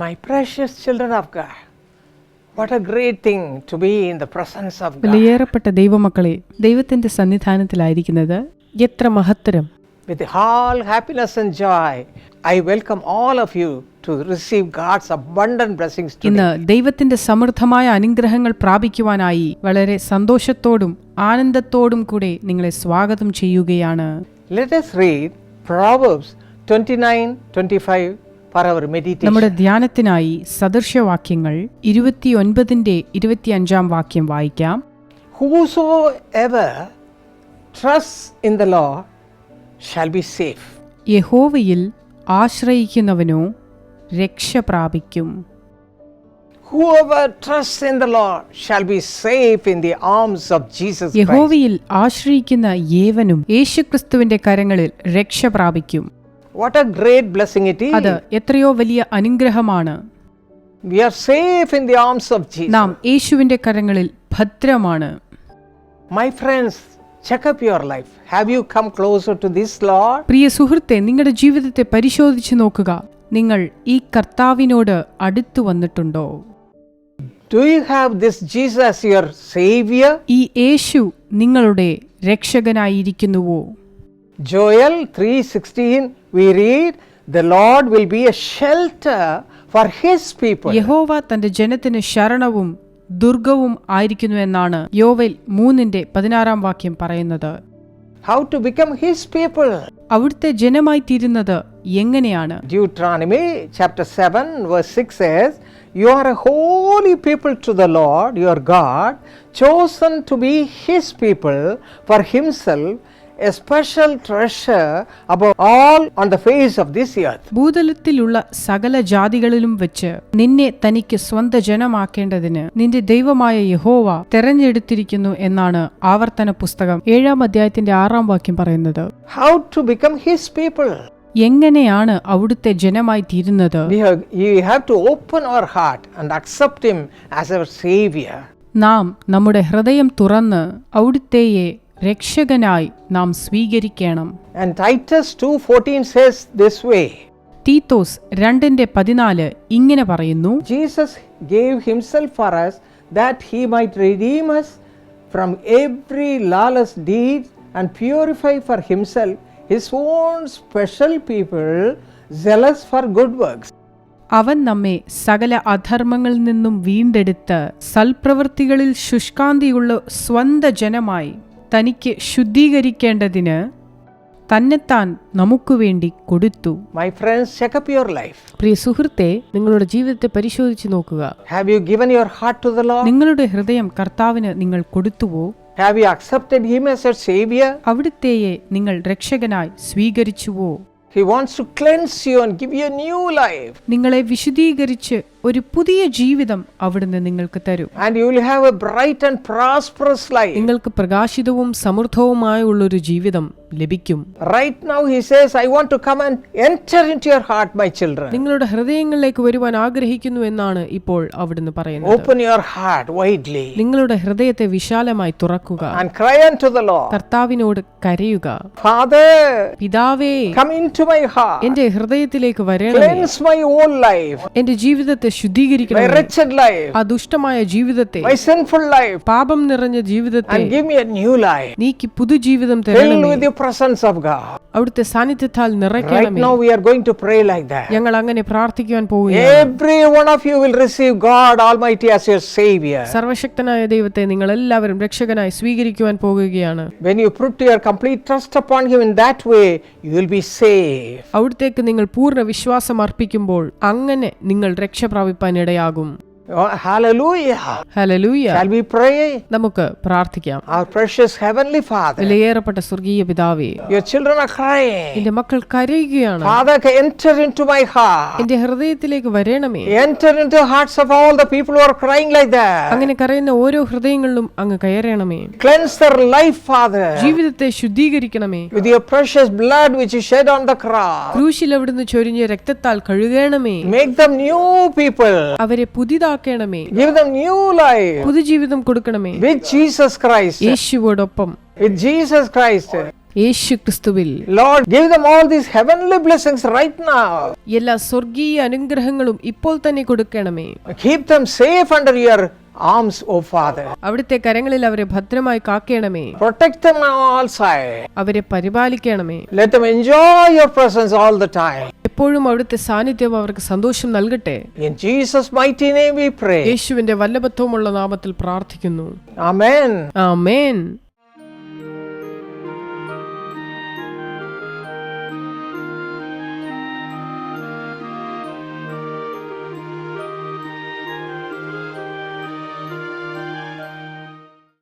My precious children of God, what a great thing to be in the presence of God. വിലയേറപ്പെട്ട ദൈവമക്കളെ ദൈവത്തിന്റെ സന്നിധാനത്തിലായിരിക്കുന്നത് എത്ര മഹത്തരം With all happiness and joy, I welcome all of you to receive God's abundant blessings today. ഇന്ന് ദൈവത്തിന്റെ സമൃദ്ധമായ അനുഗ്രഹങ്ങൾ പ്രാപിക്കുവാനായി വളരെ സന്തോഷത്തോടും ആനന്ദത്തോടും കൂടെ നിങ്ങളെ സ്വാഗതം ചെയ്യുകയാണ് Let us read Proverbs 29 25 for our meditation. നമ്മുടെ ധ്യാനത്തിനായി സദൃശവാക്യങ്ങൾ ഇരുപത്തിയൊൻപതിന്റെ ഇരുപത്തിയഞ്ചാം വാക്യം വായിക്കാം Whosoever trusts in the Lord shall be safe. യഹോവയിൽ ആശ്രയിക്കുന്നവനോ രക്ഷ പ്രാപിക്കും Whoever trusts in the Lord shall be safe in the arms of Jesus Christ. യഹോവയിൽ ആശ്രയിക്കുന്ന ഏവനും യേശുക്രിസ്തുവിന്റെ കരങ്ങളിൽ രക്ഷ പ്രാപിക്കും What a great blessing it is. അത് എത്രയോ വലിയ അനുഗ്രഹമാണ് We are safe in the arms of Jesus. നാം യേശുവിന്റെ കരങ്ങളിൽ ഭദ്രമാണ് My friends, check up your life. Have you come closer to this Lord? പ്രിയ സുഹൃത്തെ നിങ്ങളുടെ ജീവിതത്തെ പരിശോധിച്ചു നോക്കുക നിങ്ങൾ ഈ കർത്താവിനോട് അടുത്തു വന്നിട്ടുണ്ടോ Do you have this Jesus as your Savior? ഈ യേശു നിങ്ങളുടെ രക്ഷകനായിരിക്കുന്നുവോ Joel 3:16 we read the Lord will be a shelter for his people. യഹോവ തന്റെ ജനത്തിന് ശരണവും ദുർഗവും ആയിരിക്കുന്നു എന്നാണ് യോവൽ മൂന്നിന്റെ പതിനാറാം വാക്യം പറയുന്നത് How to become his people? അവിടുത്തെ ജനമായി തീരുന്നത് എങ്ങനെയാണ് Deuteronomy chapter 7 verse 6 says, You are a holy people to the Lord your God, chosen to be his people for himself, a special treasure above all on the face of this earth. ഭൂതലത്തിലുള്ള സകല ജാതികളിലും വെച്ച് നിന്നെ തനിക്ക് സ്വന്ത ജനമാക്കേണ്ടതിന് നിന്റെ ദൈവമായ യഹോവ തെരഞ്ഞെടുത്തിരിക്കുന്നു എന്നാണ് ആവർത്തന പുസ്തകം ഏഴാം അധ്യായത്തിന്റെ ആറാം വാക്യം പറയുന്നത് how to become his people എങ്ങനെയാണ് അവിടുത്തെ ജനമായി തീരുന്നത് We have, you have our heart and accept him as our Savior. നാം നമ്മുടെ ഹൃദയം തുറന്ന് അവിടുത്തെയെ രക്ഷകനായി നാം സ്വീകരിക്കണം And Titus 2:14 says this way. Titus രണ്ടിന്റെ പതിനാല് ഇങ്ങനെ പറയുന്നു Jesus gave himself for us that he might redeem us from every lawless deed and purify for himself his own special people zealous for good works. അവൻ നമ്മെ സകല അധർമ്മങ്ങളിൽ നിന്നും വീണ്ടെടുത്ത് സൽപ്രവൃത്തികളിൽ ശുഷ്കാന്തിയുള്ള സ്വന്ത ജനമായി തനിക്ക് ശുദ്ധീകരിക്കേണ്ടതിന് തന്നെത്താൻ നമുക്കു വേണ്ടി കൊടുത്തു My friends, check up your life. പ്രിയ സുഹൃത്തെ നിങ്ങളുടെ ജീവിതത്തെ പരിശോധിച്ച് നോക്കുക Have you given your heart to the Lord? നിങ്ങളുടെ ഹൃദയം കർത്താവിന് നിങ്ങൾ കൊടുത്തുവോ Have you accepted him as your Savior? അവിടുത്തെയെ നിങ്ങൾ രക്ഷകനായി സ്വീകരിച്ചുവോ He wants to cleanse you and give you a new life. നിങ്ങളെ വിശദീകരിച്ച് ഒരു പുതിയ ജീവിതം അവിടുന്ന് നിങ്ങൾക്ക് തരും. നിങ്ങൾക്ക് പ്രകാശിതവും സമൃദ്ധവുമായ ഒരു ജീവിതം ലഭിക്കും. നിങ്ങളുടെ ഹൃദയങ്ങളിലേക്ക് വരുവാൻ ആഗ്രഹിക്കുന്നു എന്നാണ് ഇപ്പോൾ അവിടുന്ന് പറയുന്നത്. ഓപ്പൺ യുവർ ഹാർട്ട് വൈഡ്ലി നിങ്ങളുടെ ഹൃദയത്തെ വിശാലമായി തുറക്കുക. കർത്താവിനോട് കരയുക. ഫാദർ പിതാവേ കം ഇൻ മൈ ഹാർട്ട് എന്റെ ഹൃദയത്തിലേക്ക് വരണം എന്റെ ജീവിതത്തെ life, ആ ദുഷ്ടമായ ജീവിതത്തെ പാപം നിറഞ്ഞ ജീവിതത്തെ നീക്ക് പുതുജീവിതം. അവിടുത്തെ സാന്നിധ്യത്താൽ നിറയ്ക്കണമേ. ഞങ്ങൾ അങ്ങനെ പ്രാർത്ഥിക്കുവാൻ Savior. സർവശക്തനായ ദൈവത്തെ നിങ്ങൾ എല്ലാവരും രക്ഷകനായി സ്വീകരിക്കുവാൻ പോകുകയാണ്. അവിടത്തേക്ക് നിങ്ങൾ പൂർണ വിശ്വാസം അർപ്പിക്കുമ്പോൾ അങ്ങനെ നിങ്ങൾ രക്ഷ பிராபிப்பான் இடையாகும். Oh, നമുക്ക് പ്രാർത്ഥിക്കാം Our precious Heavenly Father, വിലയേറപ്പെട്ട സ്വർഗീയ പിതാവേ your children are crying. എന്റെ മക്കൾ കരയുകയാണ് Father, enter into my heart. എന്റെ ഹൃദയത്തിലേക്ക് വരണമേ Enter into the hearts of all the people who are crying like that. അങ്ങനെ കരയുന്ന ഓരോ ഹൃദയങ്ങളിലും അങ്ങ് കയറണമേ Cleanse their life, Father, ജീവിതത്തെ ശുദ്ധീകരിക്കണമേ with your precious blood which you shed on the cross. ക്രൂശിൽ അവിടുന്ന് ചൊരിഞ്ഞ രക്തത്താൽ കഴുകണമേ Make them new people. അവരെ പുതിയതാക്കണമേ Give them new life പുതുജീവിതം കൊടുക്കണമേ with Jesus Christ. യേശുവോടൊപ്പം With Jesus Christ. യേശു ക്രിസ്തുവിൽ Lord, give them all these heavenly blessings right now. എല്ലാ സ്വർഗീയ അനുഗ്രഹങ്ങളും ഇപ്പോൾ തന്നെ കൊടുക്കണമേ Keep them safe under your arms, O Father. അവിടുത്തെ കരങ്ങളിൽ അവരെ ഭദ്രമായി കാക്കേണമേ Protect them on all sides. അവരെ പരിപാലിക്കണമേ Let them enjoy your presence all the time. എപ്പോഴും അവിടുത്തെ സാന്നിധ്യം അവർക്ക് സന്തോഷം നൽകട്ടെ. In Jesus' mighty name we pray. യേശുവിന്റെ വല്ലഭത്വമുള്ള നാമത്തിൽ പ്രാർത്ഥിക്കുന്നു. ആമേൻ ആമേൻ.